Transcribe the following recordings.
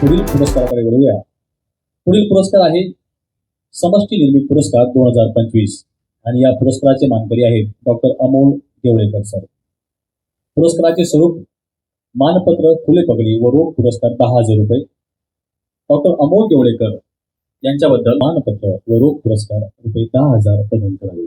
पुढील पुरस्काराकडे वळूया. पुढील पुरस्कार आहे समष्टी निर्मित पुरस्कार दोन हजार पंचवीस. आणि या पुरस्काराचे मानकरी आहेत डॉक्टर अमोल देवळेकर सर. पुरस्काराचे स्वरूप मानपत्र खुले पगडी व रोख पुरस्कार दहा हजार रुपये. डॉक्टर अमोल देवळेकर यांच्याबद्दल मानपत्र व रोख पुरस्कार रुपये दहा हजार प्रदान करावे.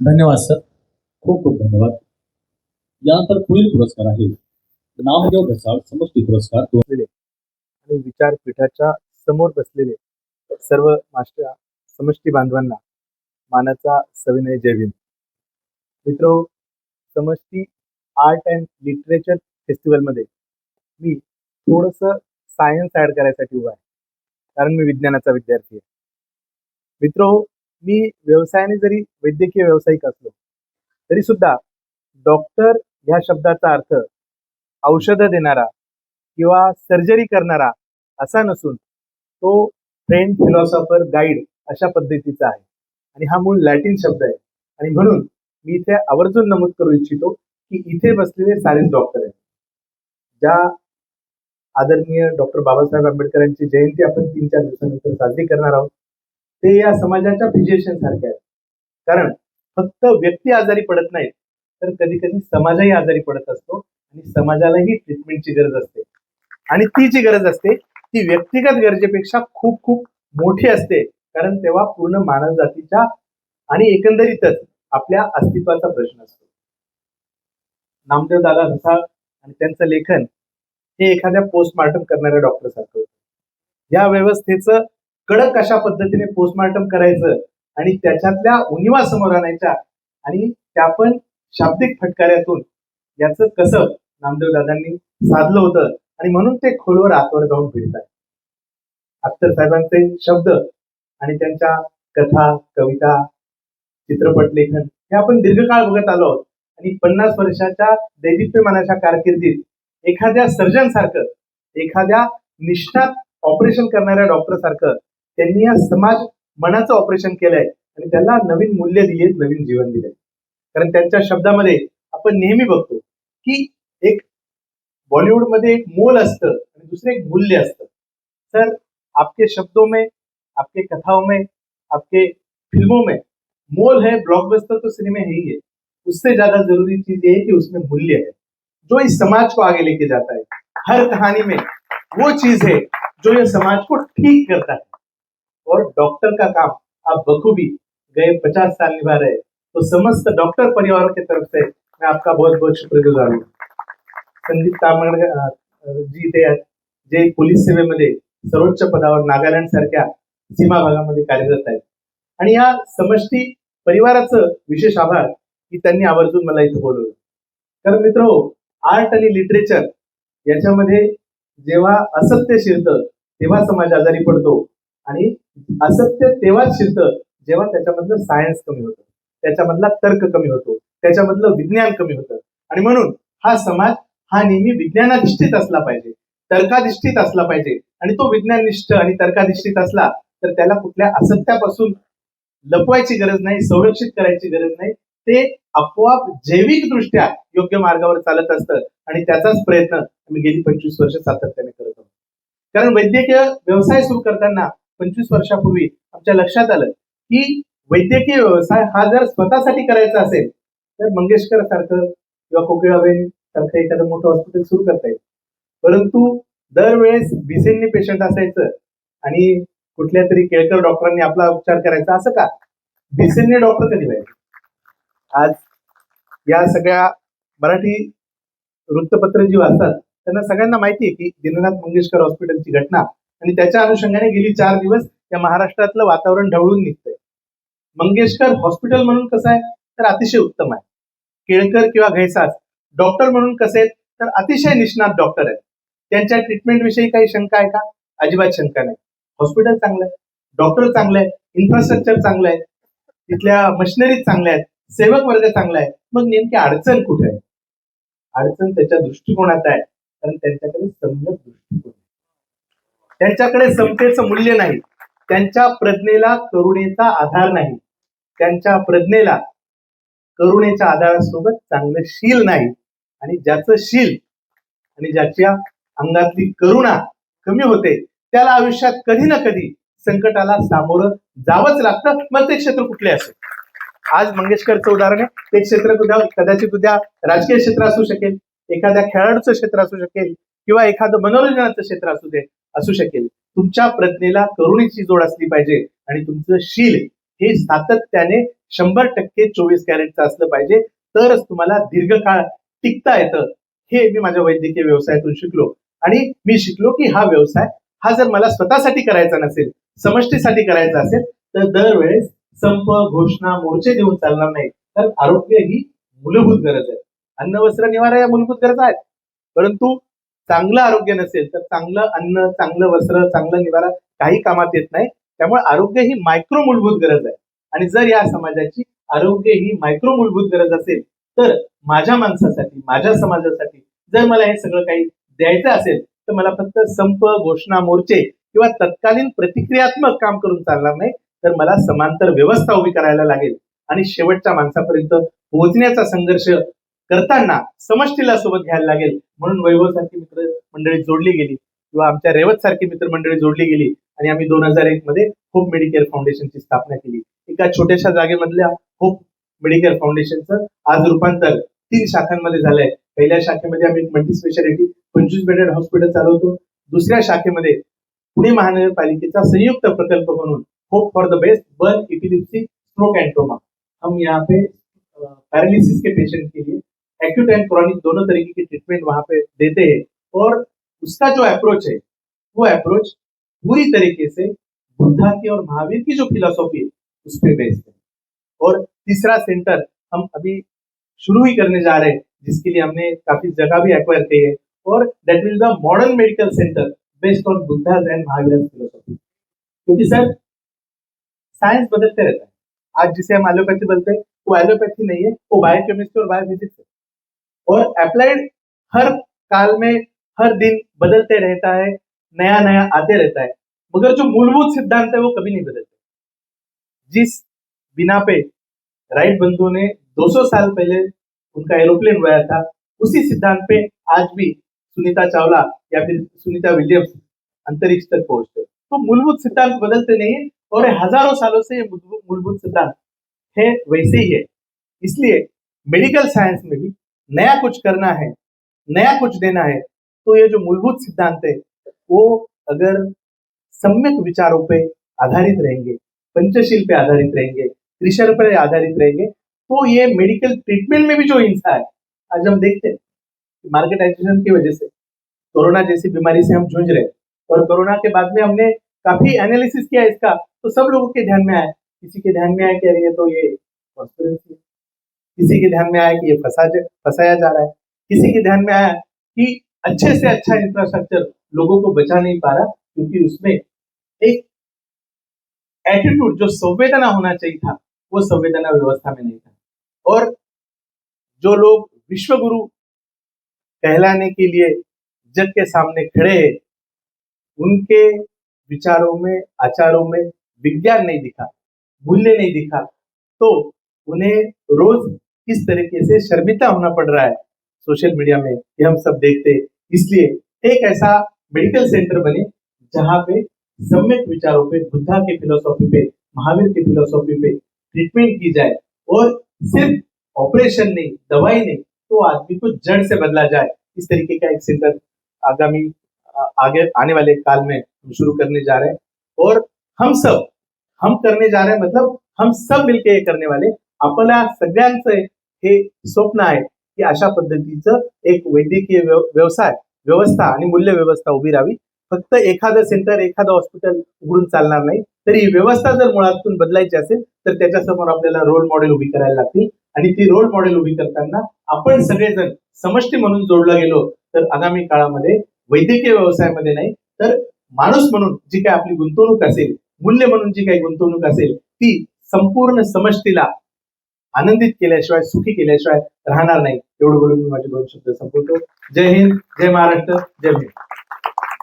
धन्यवाद सर. खूप खूप धन्यवाद. यानंतर पुढील पुरस्कार आहे. नामदेव घसाळ समष्टी पुरस्कार. आणि विचारपीठाच्या समोर बसलेले सर्व मास्टर समष्टी बांधवांना मानाचा सविनय जय मित्रो समष्टी आर्ट अँड लिटरेचर फेस्टिवलमध्ये मी थोडंसं सायन्स ऍड करायसाठी उभा आहे. कारण मी विज्ञानाचा विद्यार्थी आहे. मित्रो मी व्यवसायाने जरी वैद्यकीय व्यावसायिक असलो तरी सुद्धा डॉक्टर ह्या शब्दाचा अर्थ औषधं देणारा किंवा सर्जरी करणारा असा नसून तो फ्रेंड फिलॉसॉफर गाईड अशा पद्धतीचा आहे. आणि हा मूळ लॅटिन शब्द आहे. आणि म्हणून मी इथे आवर्जून नमूद करू इच्छितो की इथे बसलेले सारेच डॉक्टर आहेत. ज्या आदरणीय डॉक्टर बाबासाहेब आंबेडकरांची जयंती आपण तीन चार दिवसानंतर साजरी करणार आहोत. ते या समाजाच्या फिजिशियन सारखे आहेत. कारण फक्त व्यक्ती आजारी पडत नाहीत तर कधी कधी समाजही आजारी पडत असतो आणि समाजालाही ट्रीटमेंटची गरज असते. आणि ती जी गरज असते ती व्यक्तिगत गरजेपेक्षा खूप खूप मोठी असते. कारण तेव्हा पूर्ण मानव जातीच्या आणि एकंदरीतच आपल्या अस्तित्वाचा प्रश्न असतो. नामदेव दादा रसाळ आणि त्यांचं लेखन हे एखाद्या पोस्टमार्टम करणाऱ्या डॉक्टर सारखं या व्यवस्थेचं कडक कशा पद्धतीने पोस्टमार्टम करायचं आणि त्याच्यातल्या उणिवा समोर आणायच्या आणि त्या पण शाब्दिक फटकाऱ्यातून याचं कसं नामदेव दादांनी साधलं होतं आणि म्हणून ते खोलवर आतवर जाऊन भिडतात. अख्तर साहेबांचे शब्द आणि त्यांच्या कथा कविता चित्रपट लेखन हे आपण दीर्घकाळ बघत आलो आहोत. आणि पन्नास वर्षाच्या दैदिप्यमानाच्या कारकिर्दीत एखाद्या सर्जन सारखं एखाद्या निष्णात ऑपरेशन करणाऱ्या डॉक्टर सारखं त्यांनी या समाज मनाचं ऑपरेशन केलंय आणि त्याला नवीन मूल्य दिले नवीन जीवन दिले कारण त्यांच्या शब्दामध्ये आपण नेहमी बघतो की एक बॉलिवूडमध्ये एक मोल असतं आणि दुसरं एक मूल्य असतं. तर आपके शब्दों में आपके कथाओं में आपके फिल्मों में मोल है ब्लॉकबस्टर तो सिनेमा ही है. उससे ज्यादा जरूरी चीज ये है कि उसमें मूल्य है. जो इस समाज को आगे लेके जाता है हर कहानी में वो चीज है जो ये समाज को ठीक करता है। और डॉक्टर का काम आप बखूबी गए पचास साल निभा रहे तो समस्त डॉक्टर परिवार की तरफ से मैं आपका बहुत बहुत शुक्रगुजार हूँ। संदीप तामगड जी ते आहेत, जे पोलीस सेवेमध्ये सर्वोच्च पदावर नागालँड सारख्या सीमा भागामध्ये कार्यरत आहेत. आणि या समष्टी परिवाराचं विशेष आभार की त्यांनी आवर्जून मला इथं बोलवलं. कारण मित्र आर्ट आणि लिटरेचर याच्यामध्ये जेव्हा असत्य शिरतं तेव्हा समाज आजारी पडतो. आणि असत्य तेव्हाच शिरतं जेव्हा त्याच्यामधलं सायन्स कमी होतं. त्याच्यामधला तर्क कमी होतो. त्याच्यामधलं विज्ञान कमी होतं. आणि म्हणून हा समाज हा नेहमी विज्ञानाधिष्ठित असला पाहिजे. तर्काधिष्ठित असला पाहिजे. आणि तो विज्ञाननिष्ठ आणि तर्काधिष्ठित असला तर त्याला कुठल्या असत्यापासून लपवायची गरज नाही संरक्षित करायची गरज नाही. ते आपोआप जैविक दृष्ट्या योग्य मार्गावर चालत असतं. आणि त्याचाच प्रयत्न आम्ही गेली पंचवीस वर्ष सातत्याने करत आहोत. कारण वैद्यकीय व्यवसाय सुरू करताना पंचवीस वर्षापूर्वी आमच्या लक्षात आलं की वैद्यकीय व्यवसाय हा जर स्वतःसाठी करायचा असेल तर मंगेशकर सारखं किंवा कोकिळाबेन सारखं एखादं मोठं हॉस्पिटल सुरू करता येईल. परंतु दरवेळेस बिसेंनी पेशंट असायचं आणि कुठल्या तरी केळकर डॉक्टरांनी आपला उपचार करायचा असं का? बिसेंनी डॉक्टर कधी व्हायचे आज या सगळ्या मराठी वृत्तपत्र जी वाचतात त्यांना सगळ्यांना माहिती आहे की दीननाथ मंगेशकर हॉस्पिटलची घटना आणि त्याच्या अनुषंगाने गेली चार दिवस या महाराष्ट्रातलं वातावरण ढवळून निघतंय. मंगेशकर हॉस्पिटल म्हणून कसं आहे तर अतिशय उत्तम आहे. केळकर किंवा घैसास डॉक्टर म्हणून कसे आहेत तर अतिशय निष्णात डॉक्टर आहेत. त्यांच्या ट्रीटमेंट विषयी काही शंका आहे का? अजिबात शंका नाही. हॉस्पिटल चांगलं आहे डॉक्टर चांगलं आहे इन्फ्रास्ट्रक्चर चांगलं आहे तिथल्या मशिनरीज चांगल्या आहेत सेवक वर्ग चांगला आहे. मग नेमकी अडचण कुठे आहे? अडचण त्याच्या दृष्टिकोनात आहे. कारण त्यांच्याकडे सम्यक दृष्टिकोन त्यांच्याकडे समतेचं मूल्य नाही. त्यांच्या प्रज्ञेला करुणेचा आधार नाही. त्यांच्या प्रज्ञेला करुणेच्या आधारासोबत चांगलं शील नाही. आणि ज्याचं शील आणि ज्याच्या अंगातली करुणा कमी होते त्याला आयुष्यात कधी ना कधी संकटाला सामोरं जावंच लागतं. मग ते क्षेत्र कुठले असेल? आज मंगेशकरचं उदाहरण आहे. ते क्षेत्र उद्या कदाचित उद्या राजकीय क्षेत्र असू शकेल एखाद्या खेळाडूचं क्षेत्र असू शकेल किंवा एखादं मनोरंजनाचं क्षेत्र असू दे असू शकेल. तुमच्या प्रज्ञेला करुणेची जोड असली पाहिजे आणि तुमचं शील हे सातत्याने शंभर टक्के चोवीस कॅरेटचं असलं पाहिजे. तरच तुम्हाला दीर्घकाळ टिकता येतं. हे मी माझ्या वैद्यकीय व्यवसायातून शिकलो. आणि मी शिकलो की हा व्यवसाय हा जर मला स्वतःसाठी करायचा नसेल समष्टीसाठी करायचा असेल तर दरवेळेस संप घोषणा मोर्चे देऊन चालणार नाही. तर आरोग्य ही मूलभूत गरज आहे. अन्न वस्त्र निवारा या मूलभूत गरजा आहेत. परंतु चांगलं आरोग्य नसेल तर चांगलं अन्न चांगलं वस्त्र चांगलं निवारा काही कामात येत नाही. त्यामुळे आरोग्य ही मायक्रो मूलभूत गरज आहे. आणि जर या समाजाची आरोग्य ही मायक्रो मूलभूत गरज असेल तर माझ्या माणसासाठी माझ्या समाजासाठी जर मला हे सगळं काही द्यायचं असेल तर मला फक्त संप घोषणा मोर्चे किंवा तत्कालीन प्रतिक्रियात्मक काम करून चालणार नाही. तर मला समांतर व्यवस्था उभी करायला लागेल. आणि शेवटच्या माणसापर्यंत पोहोचण्याचा संघर्ष करताना समष्टीला सोबत घ्यायला लागेल. म्हणून वैभव सारखी मित्र मंडळी जोडली गेली. किंवा आमच्या रेवत सारखी मित्रमंडळी जोडली गेली. आणि आम्ही दोन हजार एक मध्ये होप मेडिकेअर फाउंडेशनची स्थापना केली. एका छोट्याशा जागेमधल्या होप मेडिकेअर फाउंडेशनचं आज रूपांतर तीन शाखांमध्ये झालंय. पहिल्या शाखेमध्ये आम्ही मल्टी स्पेशालिटी पंचवीस बेडेड हॉस्पिटल चालवतो. दुसऱ्या शाखेमध्ये पुणे महानगरपालिकेचा संयुक्त प्रकल्प म्हणून hope for the best burn epilepsy stroke and trauma हम यहाँ पे पैरालिसिस के पेशेंट के लिए एक्यूट एंड क्रॉनिक दोनों तरीके की ट्रीटमेंट वहाँ पे देते हैं। और उसका जो अप्रोच है, वो अप्रोच पूरी तरीके से बुद्धा की और महावीर की जो फिलोसॉफी है, उस पर बेस्ड है। और तीसरा सेंटर हम अभी शुरू ही करने जा रहे हैं, जिसके लिए हमने काफ़ी जगह भी एक्वायर की है। और that will the modern medical centre based on Buddha and Mahavir philosophy क्योंकि सर साइंस बदलते रहता है। आज जिसे हम एलोपैथी बोलते हैं, वो एलोपैथी नहीं है, वो बायोकेमिस्ट्री और बायोफिजिक्स है। और अप्लाइड हर काल में, हर दिन बदलते रहता है नया नया आते रहता है। मगर जो मूलभूत सिद्धांत है, वो कभी नहीं बदलते। जिस बिना पे राइट बंधु ने 200 साल पहले उनका एरोप्लेन उड़ाया था, उसी सिद्धांत पे आज भी सुनीता चावला या फिर सुनीता विलियम्स अंतरिक्ष तक पहुँचते तो मूलभूत सिद्धांत बदलते नहीं है और हज़ारों सालों से ये मूलभूत सिद्धांत है, वैसे ही है। इसलिए मेडिकल साइंस में भी नया कुछ करना है, नया कुछ देना है तो ये जो मूलभूत सिद्धांत है, वो अगर सम्यक विचारों पे आधारित रहेंगे, पंचशील पे आधारित रहेंगे त्रिशर पर आधारित रहेंगे तो ये मेडिकल ट्रीटमेंट में भी जो हिंसा है, आज हम देखते हैं मार्केटाइजेशन की वजह से कोरोना जैसी बीमारी से हम जूझ रहे हैं। और कोरोना के बाद में हमने काफ़ी एनालिसिस किया इसका तो सब लोगों के ध्यान में आया। किसी के ध्यान में आया कि अरे ये तो ये है। किसी के ध्यान में आया कि ये फंसा फंसाया जा रहा है। किसी के ध्यान में आया कि अच्छे से अच्छा इंफ्रास्ट्रक्चर लोगों को बचा नहीं पा रहा, क्योंकि उसमें एक एटीट्यूड जो संवेदना होना चाहिए था, वो संवेदना व्यवस्था में नहीं था। और जो लोग विश्वगुरु कहलाने के लिए जग के सामने खड़े हैं, उनके विचारों में, आचारों में विज्ञान नहीं दिखा, मूल्य नहीं दिखा तो उन्हें रोज किस तरीके से शर्मिता होना पड़ रहा है सोशल मीडिया में ये हम सब देखते इसलिए एक ऐसा मेडिकल सेंटर बने जहाँ पे सम्यक विचारों पे, बुद्धा के फिलोसॉफी पे, महावीर के फिलोसॉफी पे ट्रीटमेंट की जाए और सिर्फ़ ऑपरेशन नहीं, दवाई नहीं तो आदमी को जड़ से बदला जाए। इस तरीके का एक सेंटर आगामी आगे, आने वाले काल में हम शुरू करने जा रहे हैं। और हम सब हम करने जा रहे हैं मतलब हम सब मिलके हे करणे वाले आपल्या सगळ्यांचं हे स्वप्न आहे की अशा पद्धतीचं एक वैद्यकीय व्यव- व्यवसाय व्यवस्था आणि मूल्य व्यवस्था उभी राहावी. फक्त एखादं सेंटर एखादं हॉस्पिटल उघडून चालणार नाही. तरी ही व्यवस्था जर मुळातून बदलायची असेल तर त्याच्यासमोर आपल्याला रोल मॉडेल उभी करायला लागतील. आणि ती रोल मॉडेल उभी करताना आपण सगळेजण समष्टी म्हणून जोडला गेलो तर आगामी काळामध्ये वैद्यकीय व्यवसायामध्ये नाही तर माणूस म्हणून जी काय आपली गुंतवणूक असेल मूल्य म्हणून जी काही गुंतवणूक असेल ती संपूर्ण समष्टीला आनंदित केल्याशिवाय सुखी केल्याशिवाय राहणार नाही. एवढं बोलून मी माझे दोन शब्द संपवतो. जय हिंद जय महाराष्ट्र जय हिंद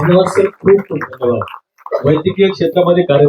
धन्यवाद सर. खूप खूप धन्यवाद. वैद्यकीय क्षेत्रामध्ये कार्य